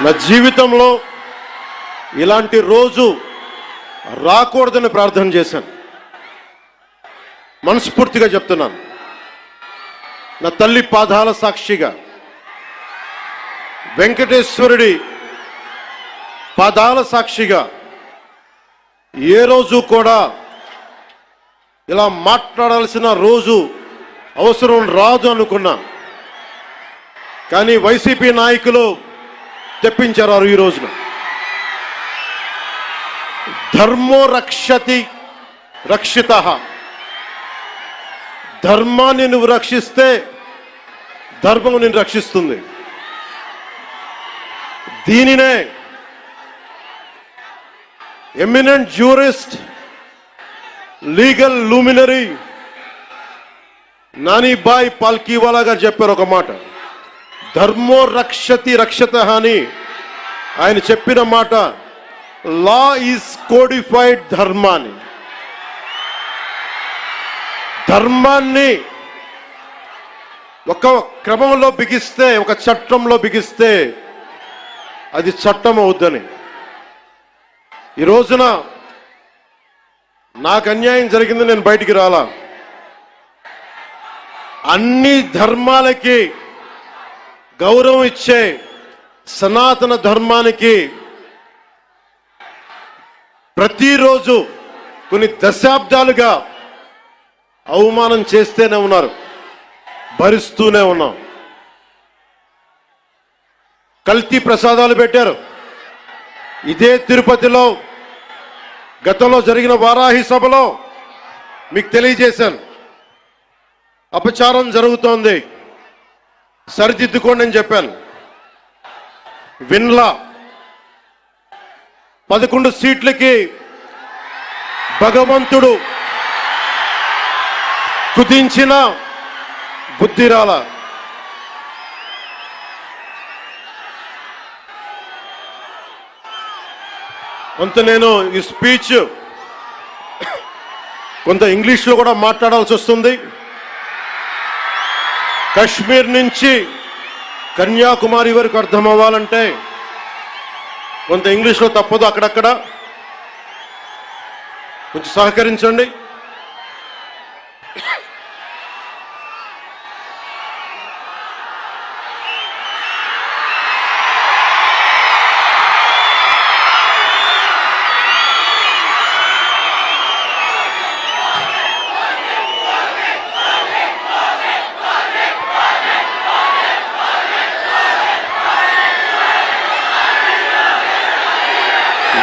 నా జీవితంలో ఇలాంటి రోజు రాకూడదని ప్రార్థన చేశాను. మనస్ఫూర్తిగా చెప్తున్నాను. నా తల్లి పాదాల సాక్షిగా వెంకటేశ్వరుడి పాదాల సాక్షిగా ఏ రోజు కూడా ఇలా మాట్లాడాల్సిన రోజు అవసరం రాదు అనుకున్నా. కానీ వైసీపీ నాయకులు తెప్పించారు ఈ రోజున. ధర్మో రక్షతి రక్షిత. ధర్మాన్ని నువ్వు రక్షిస్తే ధర్మం నిన్ను రక్షిస్తుంది. దీనినే eminent jurist legal luminary Nanibhai Palkhivala గారు చెప్పారు ఒక మాట. ధర్మో రక్షతి రక్షత అని ఆయన చెప్పిన మాట లా ఈజ్ కోడిఫైడ్ ధర్మాన్ని. ధర్మాన్ని ఒక క్రమంలో బిగిస్తే ఒక చట్టంలో బిగిస్తే అది చట్టం అవుద్దని. ఈ రోజున నాకు అన్యాయం జరిగింది నేను బయటికి రాలా. అన్ని ధర్మాలకి గౌరవం ఇచ్చే సనాతన ధర్మానికి ప్రతిరోజు కొన్ని దశాబ్దాలుగా అవమానం చేస్తూనే ఉన్నారు భరిస్తూనే ఉన్నాం. కల్తీ ప్రసాదాలు పెట్టారు. ఇదే తిరుపతిలో గతంలో జరిగిన వారాహి సభలో మీకు తెలియజేశాను. అపచారం జరుగుతోంది. సరిదిద్దుకోండి అని చెప్పాను. విన్లా పదకొండు సీట్లకి భగవంతుడు కుదించిన బుద్ధిరాల. కొంత నేను ఈ స్పీచ్ కొంత ఇంగ్లీష్లో కూడా మాట్లాడాల్సి వస్తుంది. కశ్మీర్ నుంచి కన్యాకుమారి వరకు అర్థం అవ్వాలంటే కొంత ఇంగ్లీష్లో తప్పదు అక్కడక్కడ. కొంచెం సహకరించండి.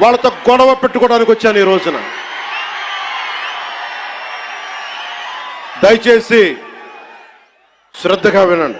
వాళ్ళతో గొడవ పెట్టుకోవడానికి వచ్చాను ఈ రోజున. దయచేసి శ్రద్ధగా వినండి.